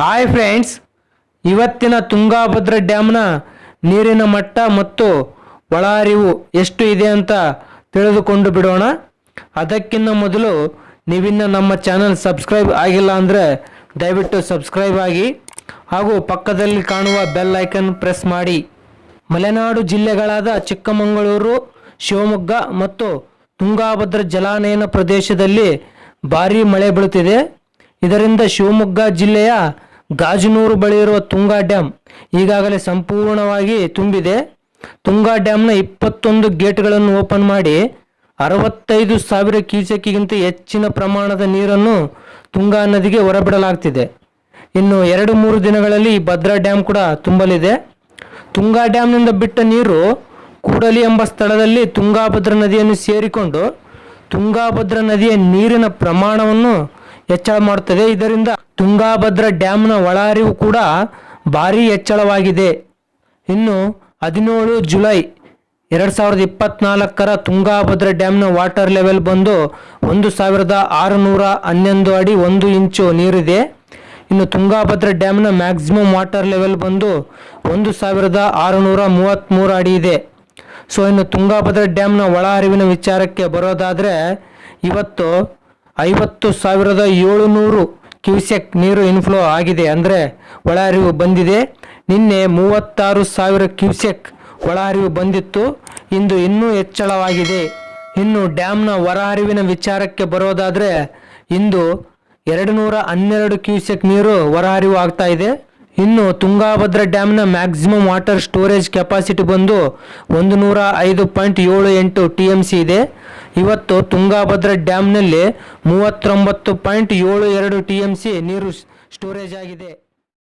Hi friends ಇವತ್ತಿನ ತುಂಗಾಭದ್ರ ಡ್ಯಾಮ್ನ ನೀರಿನ ಮಟ್ಟ ಮತ್ತು ಒಳಹರಿವು ಎಷ್ಟು ಇದೆ ಅಂತ ತಿಳಿದುಕೊಂಡು ಬಿಡೋಣ. ಅದಕ್ಕಿಂತ ಮೊದಲು ನೀವಿನ್ನ ನಮ್ಮ ಚಾನಲ್ ಸಬ್ಸ್ಕ್ರೈಬ್ ಆಗಿಲ್ಲ ಅಂದರೆ ದಯವಿಟ್ಟು ಸಬ್ಸ್ಕ್ರೈಬ್ ಆಗಿ ಹಾಗೂ ಪಕ್ಕದಲ್ಲಿ ಕಾಣುವ ಬೆಲ್ ಐಕನ್ ಪ್ರೆಸ್ ಮಾಡಿ. ಮಲೆನಾಡು ಜಿಲ್ಲೆಗಳಾದ ಚಿಕ್ಕಮಗಳೂರು, ಶಿವಮೊಗ್ಗ ಮತ್ತು ತುಂಗಾಭದ್ರ ಜಲಾನಯನ ಪ್ರದೇಶದಲ್ಲಿ ಭಾರೀ ಮಳೆ ಬೀಳುತ್ತಿದೆ. ಇದರಿಂದ ಶಿವಮೊಗ್ಗ ಜಿಲ್ಲೆಯ ಗಾಜನೂರು ಬಳಿ ಇರುವ ತುಂಗಾ ಡ್ಯಾಮ್ ಈಗಾಗಲೇ ಸಂಪೂರ್ಣವಾಗಿ ತುಂಬಿದೆ. ತುಂಗಾ ಡ್ಯಾಮ್ನ ಇಪ್ಪತ್ತೊಂದು ಗೇಟ್ಗಳನ್ನು ಓಪನ್ ಮಾಡಿ ಅರವತ್ತೈದು ಸಾವಿರ ಕ್ಯೂಸೆಕ್ಗಿಂತ ಹೆಚ್ಚಿನ ಪ್ರಮಾಣದ ನೀರನ್ನು ತುಂಗಾ ನದಿಗೆ ಹೊರಬಿಡಲಾಗ್ತಿದೆ. ಇನ್ನು ಎರಡು ಮೂರು ದಿನಗಳಲ್ಲಿ ಈ ಭದ್ರಾ ಡ್ಯಾಮ್ ಕೂಡ ತುಂಬಲಿದೆ. ತುಂಗಾ ಡ್ಯಾಮ್ನಿಂದ ಬಿಟ್ಟ ನೀರು ಕೂಡಲಿ ಎಂಬ ಸ್ಥಳದಲ್ಲಿ ತುಂಗಾಭದ್ರಾ ನದಿಯನ್ನು ಸೇರಿಕೊಂಡು ತುಂಗಾಭದ್ರಾ ನದಿಯ ನೀರಿನ ಪ್ರಮಾಣವನ್ನು ಹೆಚ್ಚಳ ಮಾಡುತ್ತದೆ. ಇದರಿಂದ ತುಂಗಾಭದ್ರಾ ಡ್ಯಾಮ್ನ ಒಳಹರಿವು ಕೂಡ ಭಾರಿ ಹೆಚ್ಚಳವಾಗಿದೆ. ಇನ್ನು ಹದಿನೇಳು ಜುಲೈ ಎರಡು ಸಾವಿರದ ಇಪ್ಪತ್ನಾಲ್ಕರ ತುಂಗಾಭದ್ರಾ ಡ್ಯಾಮ್ನ ವಾಟರ್ ಲೆವೆಲ್ ಬಂದು ಒಂದು ಸಾವಿರದ ಆರುನೂರ ಹನ್ನೊಂದು ಅಡಿ ಒಂದು ಇಂಚು ನೀರಿದೆ. ಇನ್ನು ತುಂಗಾಭದ್ರ ಡ್ಯಾಮ್ನ ಮ್ಯಾಕ್ಸಿಮಮ್ ವಾಟರ್ ಲೆವೆಲ್ ಬಂದು ಒಂದು ಸಾವಿರದ ಆರುನೂರ ಮೂವತ್ತ್ಮೂರು ಅಡಿ ಇದೆ. ಸೊ, ಇನ್ನು ತುಂಗಾಭದ್ರಾ ಡ್ಯಾಮ್ನ ಒಳಹರಿವಿನ ವಿಚಾರಕ್ಕೆ ಬರೋದಾದರೆ, ಇವತ್ತು ಐವತ್ತು ಸಾವಿರದ ಏಳುನೂರು ಕ್ಯೂಸೆಕ್ ನೀರು ಇನ್ಫ್ಲೋ ಆಗಿದೆ ಅಂದರೆ ಒಳಹರಿವು ಬಂದಿದೆ. ನಿನ್ನೆ ಮೂವತ್ತಾರು ಸಾವಿರ ಕ್ಯೂಸೆಕ್ ಒಳಹರಿವು ಬಂದಿತ್ತು. ಇಂದು ಇನ್ನೂ ಹೆಚ್ಚಳವಾಗಿದೆ. ಇನ್ನು ಡ್ಯಾಮ್ನ ಹೊರಹರಿವಿನ ವಿಚಾರಕ್ಕೆ ಬರೋದಾದರೆ ಇಂದು ಎರಡು ನೂರ ಹನ್ನೆರಡು ಕ್ಯೂಸೆಕ್ ನೀರು ಹೊರಹರಿವು ಆಗ್ತಾ ಇದೆ. ಇನ್ನು ತುಂಗಾಭದ್ರಾ ಡ್ಯಾಮ್ನ ಮ್ಯಾಕ್ಸಿಮಮ್ ವಾಟರ್ ಸ್ಟೋರೇಜ್ ಕೆಪಾಸಿಟಿ ಬಂದು ಒಂದು ನೂರ ಐದು ಪಾಯಿಂಟ್ ಏಳು ಎಂಟು ಟಿ ಎಂ ಸಿ ಇದೆ. ಇವತ್ತು ತುಂಗಾಭದ್ರಾ ಡ್ಯಾಮ್ನಲ್ಲಿ ಮೂವತ್ತೊಂಬತ್ತು ಪಾಯಿಂಟ್ ಏಳು ಎರಡು ಟಿ ಎಂ ಸಿ ನೀರು ಸ್ಟೋರೇಜ್ ಆಗಿದೆ.